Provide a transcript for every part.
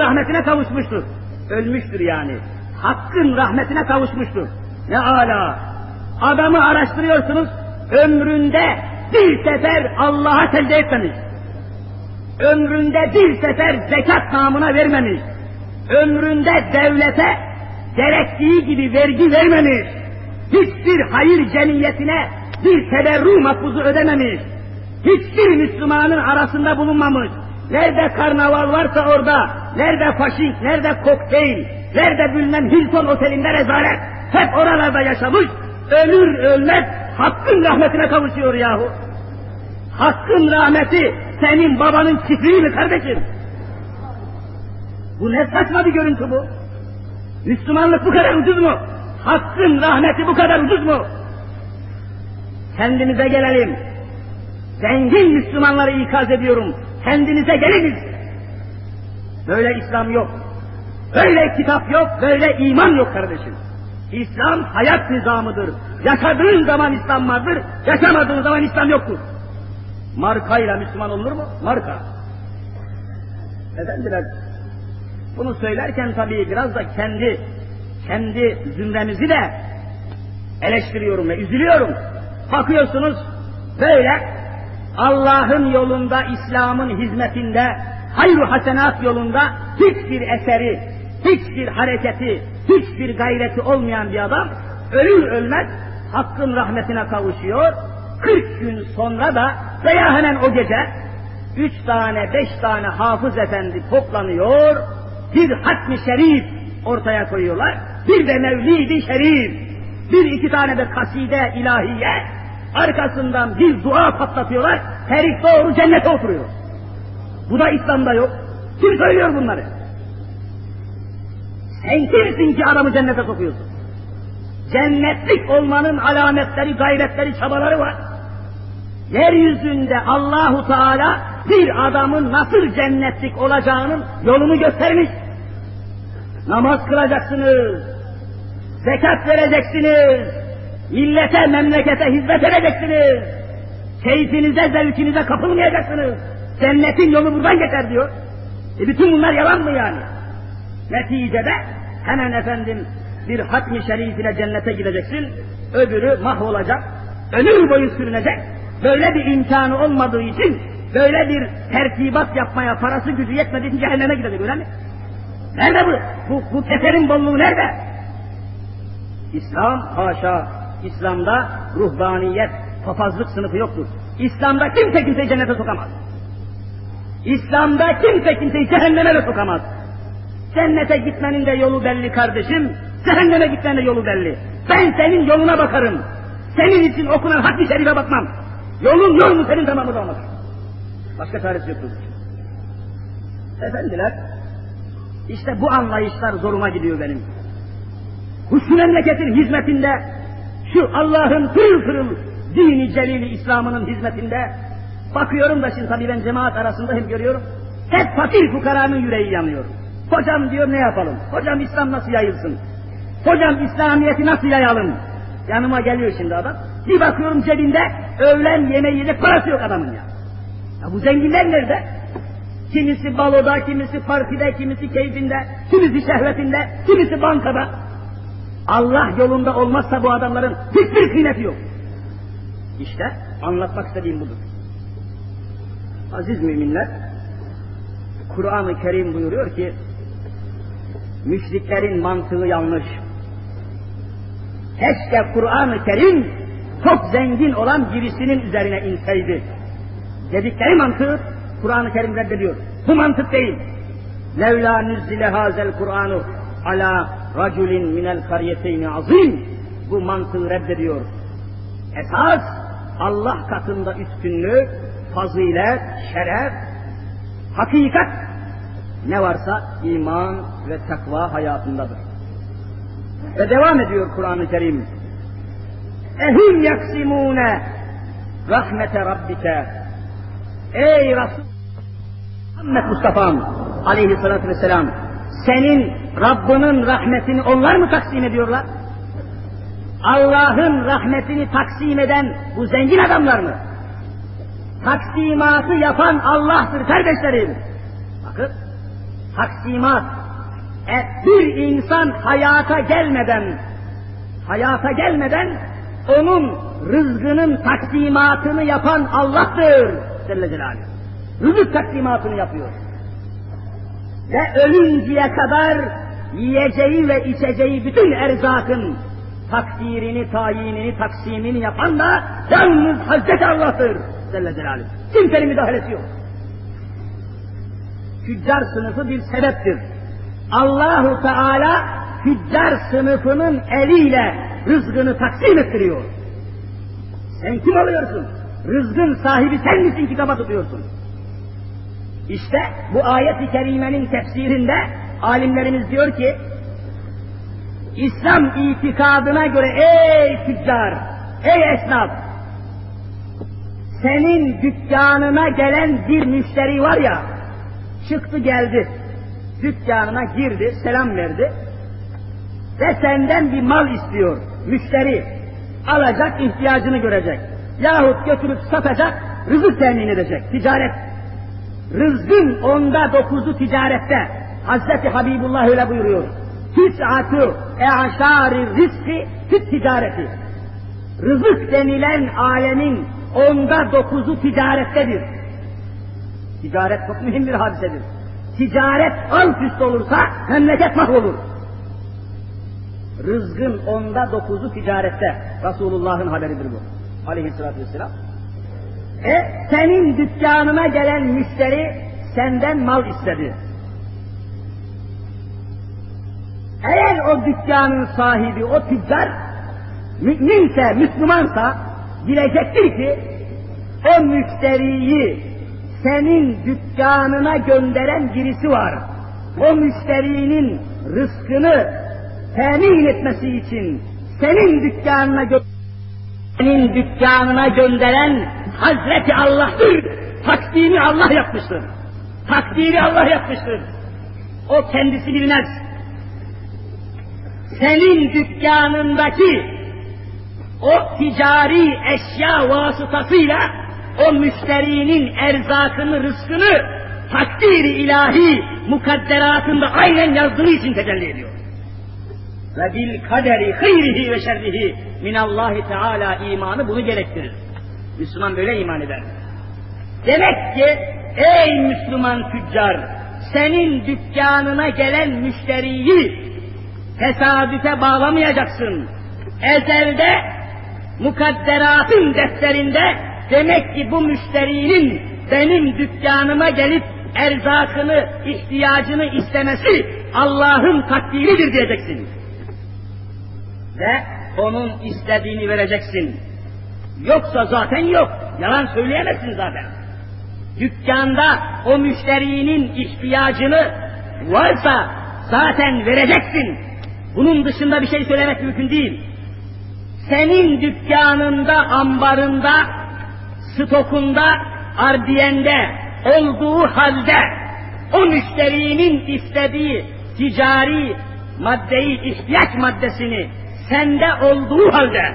rahmetine kavuşmuştur. Ölmüştür yani. Hakkın rahmetine kavuşmuştur. Ne ala. Adamı araştırıyorsunuz, ömründe bir sefer Allah'a secde etmemiş. Ömründe bir sefer zekat namına vermemiş. Ömründe devlete gerektiği gibi vergi vermemiş. Hiçbir hayır cemiyetine bir teberru makbuzu ödememiş. Hiçbir Müslümanın arasında bulunmamış. Nerede karnaval varsa orada, nerede faşink, nerede kokteyl, nerede bilmem Hilton otelinde rezalet, hep oralarda yaşamış, ölür ölmez Hakkın rahmetine kavuşuyor yahu. Hakkın rahmeti senin babanın çiftliği mi kardeşim? Bu ne saçma bir görüntü bu? Müslümanlık bu kadar ucuz mu? Hakkın rahmeti bu kadar ucuz mu? Kendimize gelelim. Zengin Müslümanları ikaz ediyorum. Kendinize geliniz. Böyle İslam yok. Böyle kitap yok, böyle iman yok kardeşim. İslam hayat nizamıdır. Yaşadığın zaman İslam vardır, yaşamadığın zaman İslam yoktur. Markayla Müslüman olur mu? Marka. Efendiler, bunu söylerken tabii biraz da kendi, kendi zümremizi de eleştiriyorum ve üzülüyorum. Bakıyorsunuz böyle Allah'ın yolunda, İslam'ın hizmetinde, hayru hasenat yolunda hiçbir eseri, hiçbir hareketi, hiçbir gayreti olmayan bir adam ölür ölmez Hakk'ın rahmetine kavuşuyor. 40 gün sonra da veya hemen o gece üç tane, beş tane hafız efendi toplanıyor, bir hatmi şerif ortaya koyuyorlar, bir de mevlidi şerif, bir iki tane de kaside ilahiye, arkasından bir dua patlatıyorlar, herif doğru cennete oturuyor. Bu da İslam'da yok. Kim söylüyor bunları? Sen kimsin ki adamı cennete sokuyorsun? Cennetlik olmanın alametleri, gayretleri, çabaları var. Yeryüzünde Allahu Teala bir adamın nasıl cennetlik olacağının yolunu göstermiş. Namaz kılacaksınız, zekat vereceksiniz, millete, memlekete hizmet edeceksiniz, keyfinize, zevkinize kapılmayacaksınız. Cennetin yolu buradan geçer diyor. E bütün bunlar yalan mı yani? Neticede hemen efendim bir hatmi şerif ile cennete gideceksin, öbürü mahvolacak, ömür boyu sürünecek. Böyle bir imkanı olmadığı için, böyle bir tertibat yapmaya parası gücü yetmediği için cehenneme gidecek öyle mi? Nerede bu? Bu, bu keserin bolluğu nerede? İslam haşa, İslam'da ruhbaniyet, papazlık sınıfı yoktur. İslam'da kimse kimseyi cennete sokamaz. İslam'da kimse kimseyi cehenneme de sokamaz. Cennete gitmenin de yolu belli kardeşim, cehenneme gitmenin de yolu belli. Ben senin yoluna bakarım. Senin için okunan hadis-i şerife bakmam. Yolun yol mu senin tamamı da olmaz. Başka çaresi yoktur. Efendiler, işte bu anlayışlar zoruma gidiyor benim. Şu memleketin hizmetinde, şu Allah'ın pırıl pırıl dini celili İslam'ının hizmetinde, bakıyorum da şimdi tabii ben cemaat arasında hep görüyorum, hep fakir fukaranın yüreği yanıyor. Hocam diyor ne yapalım? Hocam İslam nasıl yayılsın? Hocam İslamiyet'i nasıl yayalım? Yanıma geliyor şimdi adam. Bir bakıyorum cebinde öğlen yemeği yiyecek parası yok adamın ya. Ya bu zenginler nerede? Kimisi baloda, kimisi partide, kimisi keyfinde, kimisi şehvetinde, kimisi bankada. Allah yolunda olmazsa bu adamların hiçbir kıymeti yok. İşte anlatmak istediğim budur. Aziz müminler, Kur'an-ı Kerim buyuruyor ki, müşriklerin mantığı yanlış. Keşke Kur'an-ı Kerim çok zengin olan birisinin üzerine inseydi. Dedikleri mantığı Kur'an-ı Kerim reddediyor. Bu mantık değil. Levla nüzzile hazel Kur'anu ala raculin minel karyeteyni azim. Bu mantığı reddediyor. Esas Allah katında üstünlük, fazilet, şeref, hakikat ne varsa iman ve takva hayatındadır. Ve devam ediyor Kur'an-ı Kerim. Ehum yaksimune rahmete rabbike. Ey Resul Muhammed Mustafa'm aleyhissalatü vesselam senin Rabbinin rahmetini onlar mı taksim ediyorlar? Allah'ın rahmetini taksim eden bu zengin adamlar mı? Taksimatı yapan Allah'tır kardeşlerim. Bakın taksimat, e, bir insan hayata gelmeden, hayata gelmeden onun rızkının taksimatını yapan Allah'tır Celle Celaluhu. Rızık taksimatını yapıyor. Ve ölünceye kadar yiyeceği ve içeceği bütün erzakın takdirini, tayinini, taksimini yapan da yalnız Hazreti Allah'tır Celle Celaluhu. Kimsenin müdahalesi yok. Tüccar sınıfı bir sebeptir. Allahu Teala tüccar sınıfının eliyle rızkını taksim ettiriyor. Sen kim oluyorsun? Rızkın sahibi sen misin ki kafa tutuyorsun? İşte bu ayet-i kerimenin tefsirinde alimlerimiz diyor ki İslam itikadına göre ey tüccar, ey esnaf senin dükkanına gelen bir müşteri var ya çıktı geldi dükkanına girdi selam verdi ve senden bir mal istiyor. Müşteri alacak ihtiyacını görecek. Yahut götürüp satacak rızık temin edecek. Ticaret. Rızkın onda dokuzu ticarette. Hazreti Habibullah öyle buyuruyor. Tis'atu e'şâri rizki fit ticareti. Rızık denilen alemin onda dokuzu ticarettedir ticaret çok mühim bir hadisedir. Ticaret alt üst olursa memleket mahvolur. Rızkın onda dokuzu ticarette Resulullah'ın haberidir bu. Aleyhissalatü vesselam. E senin dükkanına gelen müşteri senden mal istedi. Eğer o dükkanın sahibi, o tüccar müminse, Müslümansa bilecektir ki o müşteriyi senin dükkanına gönderen birisi var. O müşterinin rızkını temin etmesi için senin dükkanına gö senin dükkanına gönderen Hazreti Allah'tır. Takdimi Allah yapmıştır. Takdiri Allah yapmıştır. O kendisi bilmez. Senin dükkanındaki o ticari eşya vasıtasıyla o müşterinin erzakını, rızkını takdiri ilahi mukadderatında aynen yazdığı için tecelli ediyor. Ve bil kaderi hayrihi ve şerrihi minallahi teala imanı bunu gerektirir. Müslüman böyle iman eder. Demek ki ey Müslüman tüccar senin dükkanına gelen müşteriyi tesadüfe bağlamayacaksın. Ezelde mukadderatın defterinde demek ki bu müşterinin benim dükkanıma gelip erzakını, ihtiyacını istemesi Allah'ın takdiridir diyeceksin. Ve onun istediğini vereceksin. Yoksa zaten yok. Yalan söyleyemezsin zaten. Dükkanda o müşterinin ihtiyacını varsa zaten vereceksin. Bunun dışında bir şey söylemek mümkün değil. Senin dükkanında, ambarında, stokunda, ardiyende olduğu halde o müşterinin istediği ticari maddeyi, ihtiyaç maddesini sende olduğu halde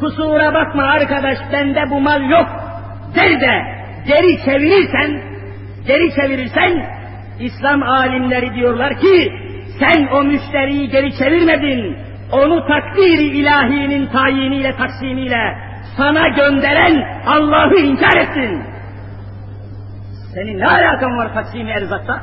kusura bakma arkadaş bende bu mal yok. der de geri çevirirsen geri çevirirsen İslam alimleri diyorlar ki sen o müşteriyi geri çevirmedin onu takdiri ilahinin tayiniyle taksimiyle sana gönderen Allah'ı inkar ettin. Senin ne alakan var taksimi erzakta?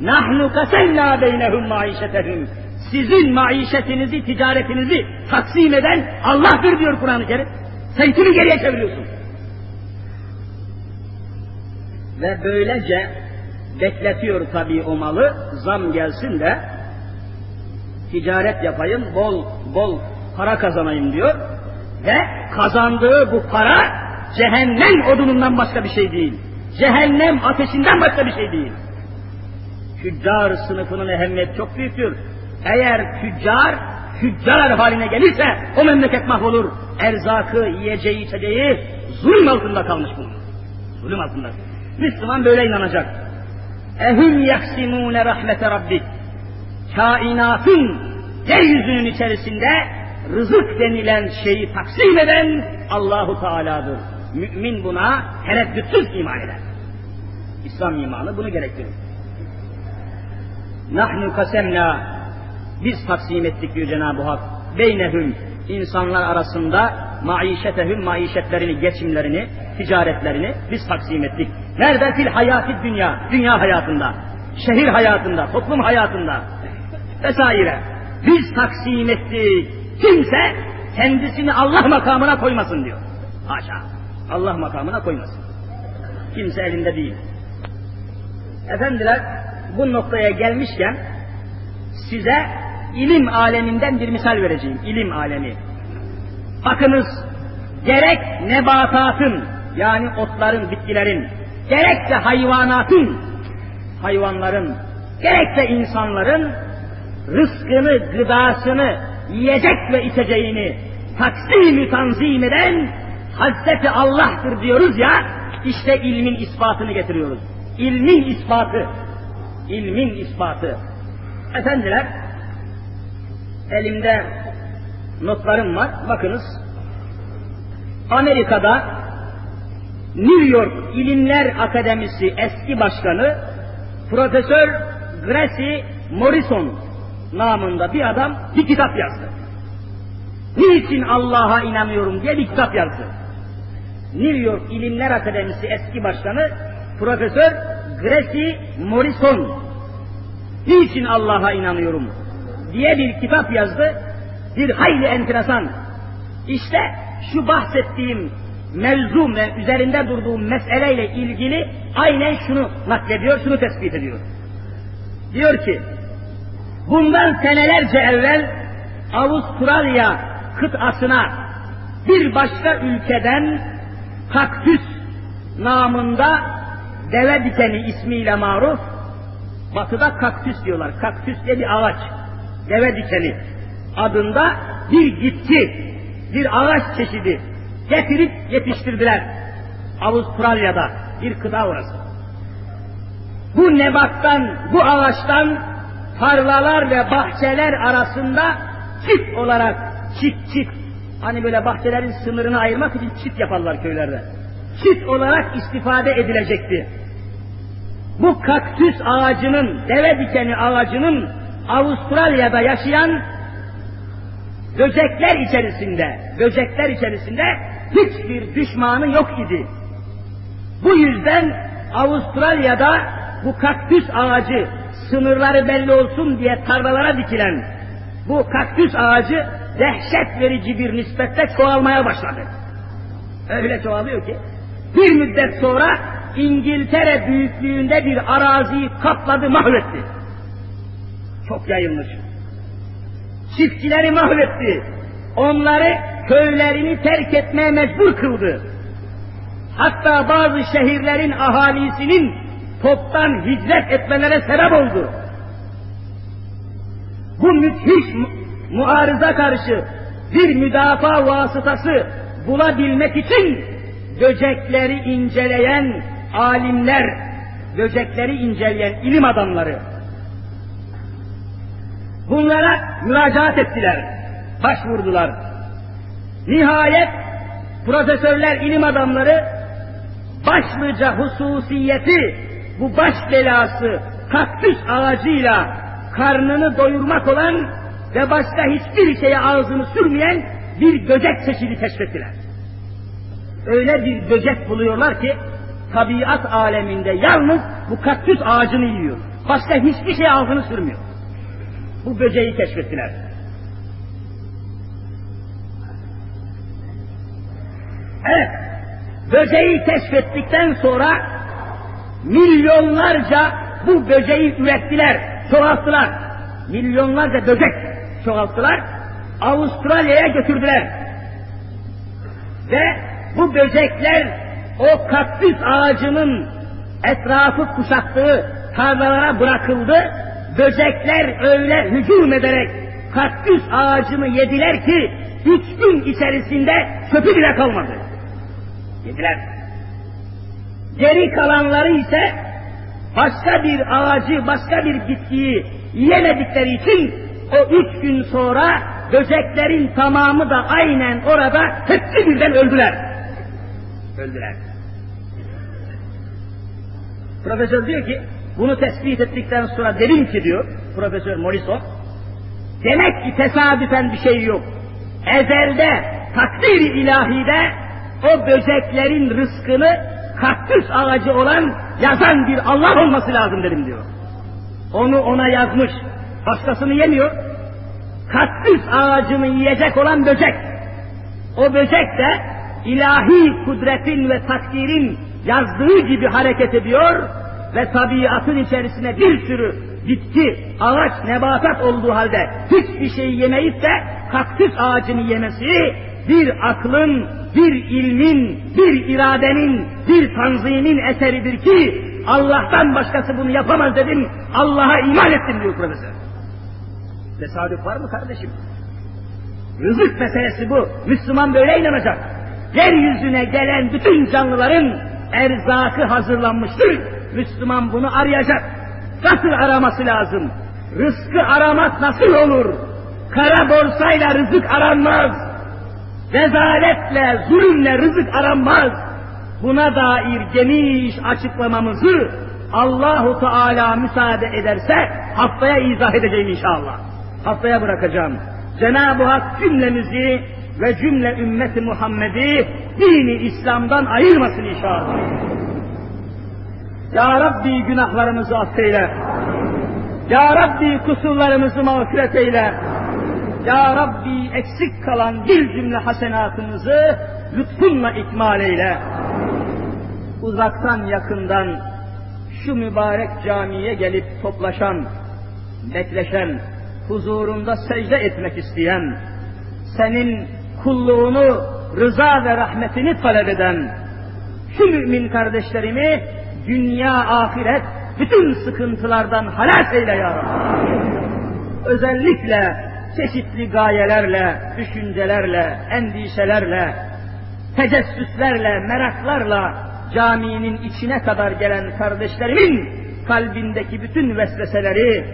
Nahnu kasenna beynehum maişetehum. Sizin maişetinizi, ticaretinizi taksim eden Allah'tır diyor Kur'an-ı Kerim. Sen kimi geriye çeviriyorsun? Ve böylece bekletiyor tabii o malı, zam gelsin de ticaret yapayım, bol bol para kazanayım diyor. Ve kazandığı bu para cehennem odunundan başka bir şey değil. Cehennem ateşinden başka bir şey değil. Tüccar sınıfının ehemmiyeti çok büyüktür. Eğer tüccar, tüccar haline gelirse o memleket mahvolur. Erzakı, yiyeceği, içeceği zulüm altında kalmış bulunur. Zulüm altında. Müslüman böyle inanacak. Ehum yaksimune rahmete rabbik. Kainatın yeryüzünün içerisinde rızık denilen şeyi taksim eden Allahu Teala'dır. Mümin buna tereddütsüz iman eder. İslam imanı bunu gerektirir. Nahnu kasemna biz taksim ettik diyor Cenab-ı Hak. Beynehum insanlar arasında maişetehum maişetlerini, geçimlerini, ticaretlerini biz taksim ettik. Nerede fil hayati dünya, dünya hayatında, şehir hayatında, toplum hayatında vesaire. Biz taksim ettik. Kimse kendisini Allah makamına koymasın diyor. Haşa. Allah makamına koymasın. Kimse elinde değil. Efendiler bu noktaya gelmişken size ilim aleminden bir misal vereceğim. İlim alemi. Bakınız gerek nebatatın yani otların, bitkilerin, gerek de hayvanatın, hayvanların, gerek de insanların rızkını, gıdasını, yiyecek ve içeceğini taksim tanzim eden Hazreti Allah'tır diyoruz ya, işte ilmin ispatını getiriyoruz. İlmin ispatı, ilmin ispatı. Efendiler, elimde notlarım var, bakınız. Amerika'da New York İlimler Akademisi eski başkanı Profesör Gracie Morrison namında bir adam bir kitap yazdı. Niçin Allah'a inanıyorum diye bir kitap yazdı. New York İlimler Akademisi eski başkanı Profesör Gracie Morrison Niçin Allah'a inanıyorum diye bir kitap yazdı. Bir hayli enteresan. İşte şu bahsettiğim mevzu ve üzerinde durduğum meseleyle ilgili aynen şunu naklediyor, şunu tespit ediyor. Diyor ki, bundan senelerce evvel Avustralya kıtasına bir başka ülkeden kaktüs namında deve dikeni ismiyle maruf, batıda kaktüs diyorlar, kaktüs diye bir ağaç, deve dikeni adında bir gitki, bir ağaç çeşidi getirip yetiştirdiler. Avustralya'da bir kıta orası. Bu nebattan, bu ağaçtan tarlalar ve bahçeler arasında çift olarak çift çift hani böyle bahçelerin sınırını ayırmak için çift yaparlar köylerde. Çift olarak istifade edilecekti. Bu kaktüs ağacının, deve dikeni ağacının Avustralya'da yaşayan böcekler içerisinde, böcekler içerisinde hiçbir düşmanı yok idi. Bu yüzden Avustralya'da bu kaktüs ağacı sınırları belli olsun diye tarlalara dikilen bu kaktüs ağacı dehşet verici bir nispette çoğalmaya başladı. Öyle çoğalıyor ki bir müddet sonra İngiltere büyüklüğünde bir araziyi kapladı, mahvetti. Çok yayılmış. Çiftçileri mahvetti. Onları köylerini terk etmeye mecbur kıldı. Hatta bazı şehirlerin ahalisinin toptan hicret etmelere sebep oldu. Bu müthiş mu muarıza karşı bir müdafaa vasıtası bulabilmek için böcekleri inceleyen alimler, böcekleri inceleyen ilim adamları bunlara müracaat ettiler, başvurdular. Nihayet profesörler, ilim adamları başlıca hususiyeti bu baş belası kaktüs ağacıyla karnını doyurmak olan ve başka hiçbir şeye ağzını sürmeyen bir böcek çeşidi keşfettiler. Öyle bir böcek buluyorlar ki tabiat aleminde yalnız bu kaktüs ağacını yiyor. Başka hiçbir şey ağzını sürmüyor. Bu böceği keşfettiler. Evet, böceği keşfettikten sonra milyonlarca bu böceği ürettiler, çoğalttılar. Milyonlarca böcek çoğalttılar, Avustralya'ya götürdüler. Ve bu böcekler o kaktüs ağacının etrafı kuşattığı tarlalara bırakıldı. Böcekler öyle hücum ederek kaktüs ağacını yediler ki üç gün içerisinde çöpü bile kalmadı. Yediler. Geri kalanları ise başka bir ağacı, başka bir bitkiyi yemedikleri için o üç gün sonra böceklerin tamamı da aynen orada hepsi birden öldüler. Öldüler. Profesör diyor ki, Bunu tespit ettikten sonra dedim ki diyor Profesör Morrison, demek ki tesadüfen bir şey yok. Ezelde, takdir ilahide o böceklerin rızkını kaktüs ağacı olan yazan bir Allah olması lazım dedim diyor. Onu ona yazmış. Başkasını yemiyor. Kaktüs ağacını yiyecek olan böcek. O böcek de ilahi kudretin ve takdirin yazdığı gibi hareket ediyor ve tabiatın içerisine bir sürü bitki, ağaç, nebatat olduğu halde hiçbir şey yemeyip de kaktüs ağacını yemesi bir aklın, bir ilmin, bir iradenin, bir tanzimin eseridir ki Allah'tan başkası bunu yapamaz dedim, Allah'a iman ettim diyor profesör. Tesadüf var mı kardeşim? Rızık meselesi bu. Müslüman böyle inanacak. Yeryüzüne gelen bütün canlıların erzakı hazırlanmıştır. Müslüman bunu arayacak. Nasıl araması lazım? Rızkı aramak nasıl olur? Kara borsayla rızık aranmaz. Rezaletle, zulümle rızık aranmaz. Buna dair geniş açıklamamızı Allahu Teala müsaade ederse haftaya izah edeceğim inşallah. Haftaya bırakacağım. Cenab-ı Hak cümlemizi ve cümle ümmeti Muhammed'i dini İslam'dan ayırmasın inşallah. Ya Rabbi günahlarımızı affeyle. Ya Rabbi kusurlarımızı mağfiret eyle. Ya Rabbi eksik kalan bir cümle hasenatımızı lütfunla ikmal eyle. Uzaktan yakından şu mübarek camiye gelip toplaşan, bekleşen, huzurunda secde etmek isteyen, senin kulluğunu, rıza ve rahmetini talep eden, şu mümin kardeşlerimi dünya ahiret bütün sıkıntılardan halas eyle ya Rabbi. Özellikle çeşitli gayelerle, düşüncelerle, endişelerle, tecessüslerle, meraklarla caminin içine kadar gelen kardeşlerimin kalbindeki bütün vesveseleri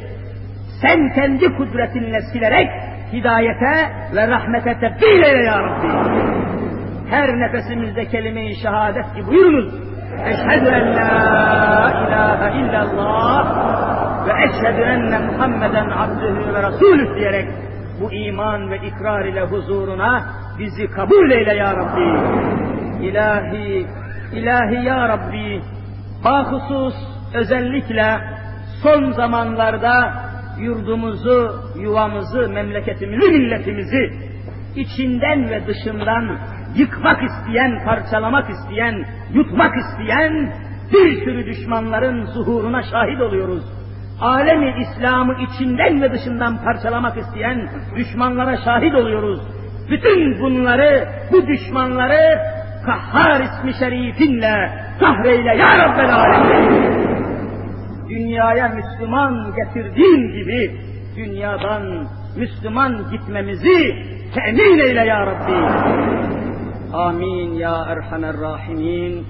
sen kendi kudretinle silerek hidayete ve rahmete tebdil eyle ya Rabbi. Her nefesimizde kelime-i şehadet gibi buyurunuz. Eşhedü en la ilahe illallah ve eşhedü enne Muhammeden abdühü ve rasulüh diyerek bu iman ve ikrar ile huzuruna bizi kabul eyle ya Rabbi. İlahi, ilahi ya Rabbi, bahusus özellikle son zamanlarda yurdumuzu, yuvamızı, memleketimizi, milletimizi içinden ve dışından yıkmak isteyen, parçalamak isteyen, yutmak isteyen bir sürü düşmanların zuhuruna şahit oluyoruz. Alemi İslam'ı içinden ve dışından parçalamak isteyen düşmanlara şahit oluyoruz. Bütün bunları, bu düşmanları Kahhar ismi şerifinle kahreyle ya Rabbel Alemin. Dünyaya Müslüman getirdiğin gibi dünyadan Müslüman gitmemizi temin eyle ya Rabbi. Amin ya Erhamer Rahimin.